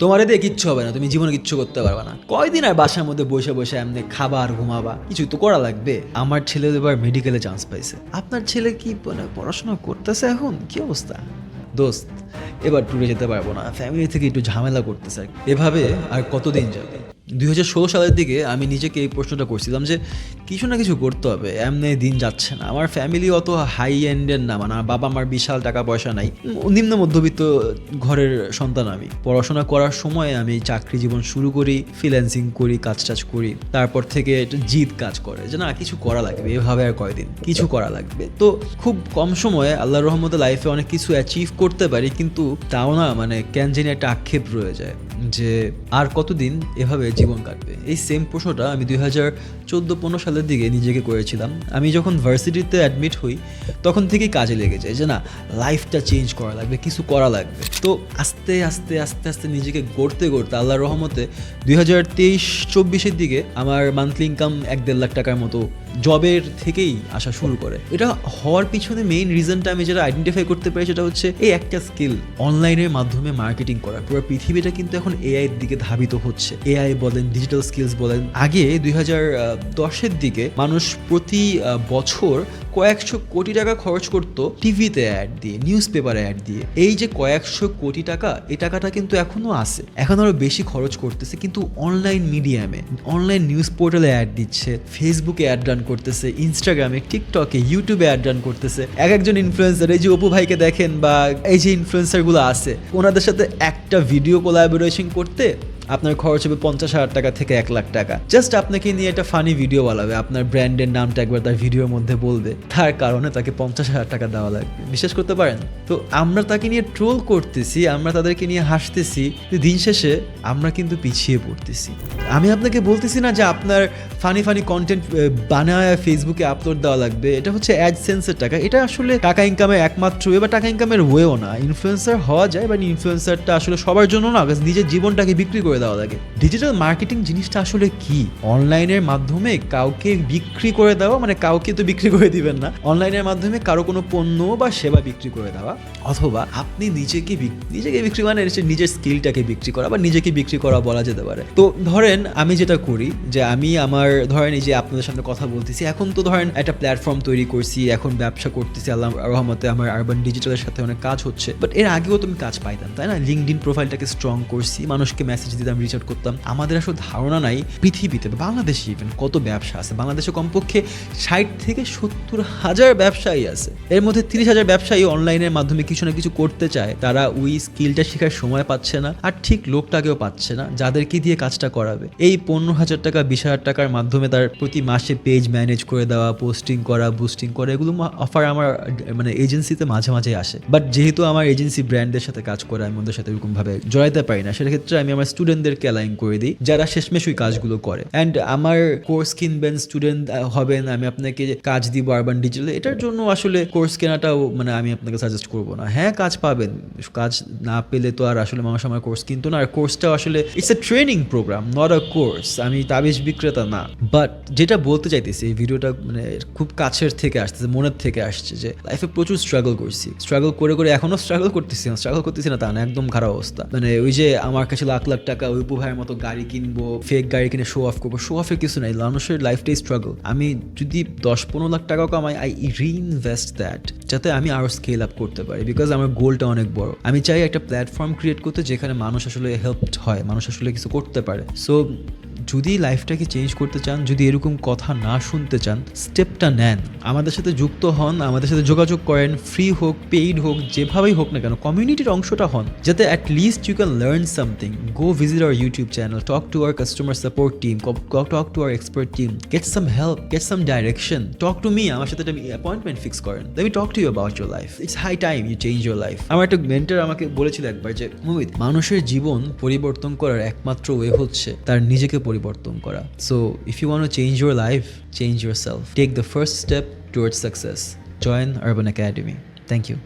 তোমার এতে কিচ্ছু হবে না, তুমি জীবনে কিচ্ছু করতে পারবে না। কয়দিন আর বাসার মধ্যে বসে বসে এমনি খাবার, ঘুমাবা কিছু তো করা লাগবে। আমার ছেলে এবার মেডিকেলে চান্স পাইছে। আপনার ছেলে কি মানে পড়াশোনা করতেছে এখন? কি অবস্থা? দোস্ত, এবার ট্যুরে যেতে পারব না। ফ্যামিলি থেকে একটু ঝামেলা করতেছে। এভাবে আর কতদিন যাবে? দুই হাজার ষোলো সালের দিকে আমি নিজেকে এই প্রশ্নটা করছিলাম যে কিছু না কিছু করতে হবে, এমনি দিন যাচ্ছে না। আমার ফ্যামিলি অত হাই এন্ডের না মানে আমার বাবা আমার বিশাল টাকা পয়সা নাই, নিম্ন মধ্যবিত্ত ঘরের সন্তান আমি। পড়াশোনা করার সময় আমি চাকরি জীবন শুরু করি ফ্রিল্যান্সিং করি, কাজ টাজ করি, তারপর থেকে জিদ কাজ করে, যে না কিছু করা লাগবে, এভাবে আর কয়দিন, কিছু করা লাগবে। তো খুব কম সময়ে আল্লাহর রহমতে লাইফে অনেক কিছু অ্যাচিভ করতে পারি, কিন্তু তাও না মানে কেন জানি একটা আক্ষেপ রয়ে যায়, যে আর কতদিন এভাবে জীবন কাটবে। এই সেম প্রশ্নটা আমি দুই হাজার চোদ্দ পনেরো সালের দিকে নিজেকে করেছিলাম। আমি যখন ভার্সিটিতে অ্যাডমিট হই, তখন থেকেই কাজে লেগে যায় যে না লাইফটা চেঞ্জ করা লাগবে, কিছু করা লাগবে। তো আস্তে আস্তে আস্তে আস্তে নিজেকে গড়তে গড়তে আল্লাহর রহমতে দুই হাজার তেইশ চব্বিশের দিকে আমার মান্থলি ইনকাম এক দেড় লাখ টাকার মতো জবের থেকেই আসা শুরু করে। এটা হওয়ার পিছনে মেইন রিজনটা আমি যেটা আইডেন্টিফাই করতে পারি সেটা হচ্ছে এই একটা স্কিল অনলাইনের মাধ্যমে মার্কেটিং করা। পুরো পৃথিবীটা কিন্তু এখন এআই দিকে ধাবিত হচ্ছে। এআই বলেন ডিজিটাল স্কিলস বলেন। আগে দুই হাজার দশের দিকে মানুষ প্রতি বছর কয়েকশো কোটি টাকা খরচ করতো টিভিতে অ্যাড দিয়ে নিউজ পেপারে অ্যাড দিয়ে। এই যে কয়েকশো কোটি টাকা এই টাকাটা কিন্তু এখনও আছে। এখন আরও বেশি খরচ করতেছে, কিন্তু অনলাইন মিডিয়ামে অনলাইন নিউজ পোর্টালে অ্যাড দিচ্ছে ফেসবুকে অ্যাড রান করতেছে ইনস্টাগ্রামে টিকটকে ইউটিউবে অ্যাড রান করতেছে। এক একজন ইনফ্লুয়েন্সার এই যে অপু ভাইকে দেখেন বা এই যে ইনফ্লুয়েন্সারগুলো আছে, ওনাদের সাথে একটা ভিডিও কোলাবোরেশন করতে আপনার খরচ হবে পঞ্চাশ হাজার টাকা থেকে এক লাখ টাকা। জাস্ট আপনাকে নিয়ে একটা ফানি ভিডিও বানাবে, আপনার ব্র্যান্ডের নামটা একবার তার ভিডিওর মধ্যে বলবে। তার কারণে তাকে পঞ্চাশ হাজার টাকা দেওয়া লাগবে। বিশ্বাস করতে পারেন? তো আমরা তাকে নিয়ে ট্রোল করতেছি, আমরা তাদেরকে নিয়ে হাসতেছি দিন শেষে আমরা কিন্তু পিছিয়ে পড়তেছি। আমি আপনাকে বলতেছি না যে আপনার ফানি ফানি কন্টেন্ট বানায় ফেসবুকে আপলোড দেওয়া লাগবে। এটা হচ্ছে অ্যাডসেন্সের টাকা। এটা আসলে টাকা ইনকামের একমাত্র ওয়ে বা টাকা ইনকামের ওয়েও না। ইনফ্লুয়েন্সার হওয়া যায় বাট ইনফ্লুয়েন্সারটা আসলে সবার জন্য না নিজের জীবনটাকে বিক্রি করে দেওয়া লাগে। ডিজিটাল মার্কেটিং জিনিসটা আসলে কি? অনলাইনের মাধ্যমে কাউকে বিক্রি করে দেওয়া মানে কাউকে তো বিক্রি করে দিবেন না। অনলাইনের মাধ্যমে কারও কোনো পণ্য বা সেবা বিক্রি করে দেওয়া, অথবা আপনি নিজেকে নিজেকে বিক্রি মানে নিজের স্কিলটাকে বিক্রি করা বা নিজেকে বিক্রি করা বলা যেতে পারে। তো ধরেন আমি যেটা করি, যে আমি আমার, ধরেন এই যে আপনাদের সামনে কথা বলতেছি, এখন তো ধরেন একটা প্ল্যাটফর্ম তৈরি করছি, এখন ব্যবসা করতেছি, আল্লাহ রহমতে আমার আরবান ডিজিটালের সাথে অনেক কাজ হচ্ছে বাট এর আগেও তো আমি কাজ পাইতাম, তাই না? লিঙ্কডিন প্রোফাইলটাকে স্ট্রং করছি, মানুষকে মেসেজ দিতাম রিচ আউট করতাম, আমাদের আসলে ধারণা নাই পৃথিবীতে বাংলাদেশে ইভেন কত ব্যবসা আছে। বাংলাদেশে কমপক্ষে ষাট থেকে সত্তর হাজার ব্যবসায়ী আছে। এর মধ্যে তিরিশ হাজার ব্যবসায়ী অনলাইনের মাধ্যমে কিছু না কিছু করতে চায়। তারা ওই স্কিলটা শেখার সময় পাচ্ছে না আর ঠিক লোকটাকেও পাচ্ছে না, যাদেরকে দিয়ে কাজটা করাবে। এই পনেরো হাজার টাকা, বিশ হাজার টাকার মাধ্যমে তার প্রতি মাসে পেজ ম্যানেজ করে দেওয়া পোস্টিং করা বুস্টিং করা, এগুলো অফার আমার মানে এজেন্সিতে মাঝে মাঝে আসে। বাট যেহেতু আমার এজেন্সি ব্র্যান্ডের সাথে কাজ করে, আমি ওদের সাথে এরকম ভাবে জড়াইতে পারি না, সেক্ষেত্রে আমি আমার স্টুডেন্টদেরকে অ্যালাইন করে দিই, যারা শেষমেশ ওই কাজগুলো করে। অ্যান্ড আমার কোর্স কিনবেন স্টুডেন্ট হবেন, আমি আপনাকে কাজ দিব আরবান ডিজিটাল এটার জন্য আসলে কোর্স কেনাটাও মানে আমি আপনাকে সাজেস্ট করব না। হ্যাঁ কাজ পাবেন, কাজ না পেলে তো আর আসলে মানুষ আমার কোর্স কিনতো না। আর কোর্সটাও আসলে it's a training program not a course আমি তাবিজ বিক্রেতা না। বাট যেটা বলতে চাইতেছি, এই ভিডিওটা মানে খুব কাছের থেকে আসতেছে, মনের থেকে আসছে যে লাইফে প্রচুর স্ট্রাগল করছি। স্ট্রাগল করে করে এখনও স্ট্রাগল করতেছি না স্ট্রাগল করতেছি না তা না, একদম খারাপ অবস্থা। মানে ওই যে আমার কাছে লাখ লাখ টাকা ওই ভাইয়ের মতো গাড়ি কিনবো ফেক গাড়ি কিনে শো অফ করব শো অফের কিছু নাই, মানুষের লাইফটাই স্ট্রাগল আমি যদি দশ পনেরো লাখ টাকা কামাই আই রিইনভেস্ট দ্যাট যাতে আমি আরও স্কেল আপ করতে পারি বিকজ আমার গোলটা অনেক বড়। আমি চাই একটা প্ল্যাটফর্ম ক্রিয়েট করতে যেখানে মানুষ আসলে হেল্প হয়, মানুষ আসলে কিছু করতে পারে। সো যদি লাইফটাকে চেঞ্জ করতে চান, যদি এরকম কথা না শুনতে চান স্টেপটা নেন। আমাদের সাথে যুক্ত হন, আমাদের সাথে যোগাযোগ করেন ফ্রি হোক পেইড হোক, যেভাবেই হোক না কেন কমিউনিটির অংশটা হন। যাতে at least you can learn something go visit our YouTube channel talk to our customer support team talk to our expert team get some help get some direction talk to me আমার সাথে একটা appointment fix করেন। আমি talk to you about your life it's high time you change your life আমার একটা mentor আমাকে বলেছিল একবার যে মোহিত মানুষের জীবন পরিবর্তন করার একমাত্র ওয়ে হচ্ছে তার নিজেকে পরিবর্তন করা। So if you want change your life change yourself take the first step towards success join Urban Academy thank you